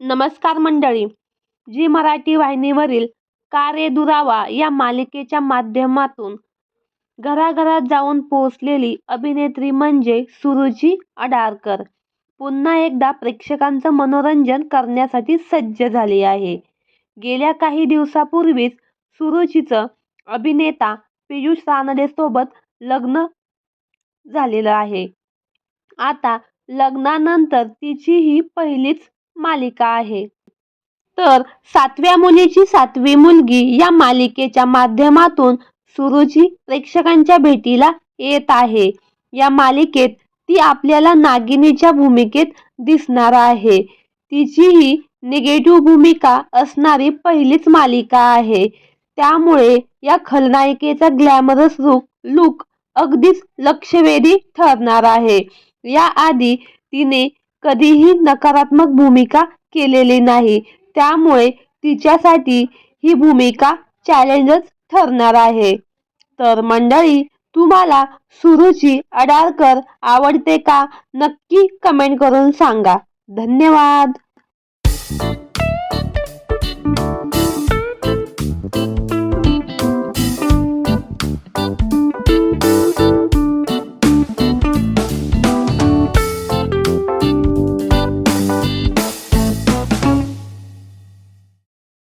नमस्कार मंडळी. जी मराठी वाहिनीवरील का रे दुरावा या मालिकेच्या माध्यमातून घराघरात जाऊन पोहोचलेली अभिनेत्री म्हणजे सुरुची अडारकर. पुन्हा एकदा प्रेक्षकांचं मनोरंजन करण्यासाठी सज्ज झाली आहे. गेल्या काही दिवसापूर्वीच सुरुचीचं अभिनेता पियुष रानडेसोबत लग्न झालेलं आहे. आता लग्नानंतर तिची ही पहिलीच मालिका आहे. तर सातव्या मुलीची सातवी मुलगी या मालिकेच्या माध्यमातून सुरुची प्रेक्षकांच्या भेटीला येत आहे. या मालिकेत ती आपल्याला नागिनीच्या भूमिकेत दिसणार आहे. तिची ही निगेटिव्ह भूमिका असणारी पहिलीच मालिका आहे. त्यामुळे या खलनायिकेचा ग्लॅमरस लुक लुक अगदीच लक्षवेधी ठरणार आहे. याआधी तिने कधीही नकारात्मक भूमिका केलेली नाही. त्यामुळे तिच्यासाठी ही भूमिका चॅलेंजच ठरणार आहे. तर मंडळी तुम्हाला सुरुची अडारकर आवडते का? नक्की कमेंट करून सांगा. धन्यवाद!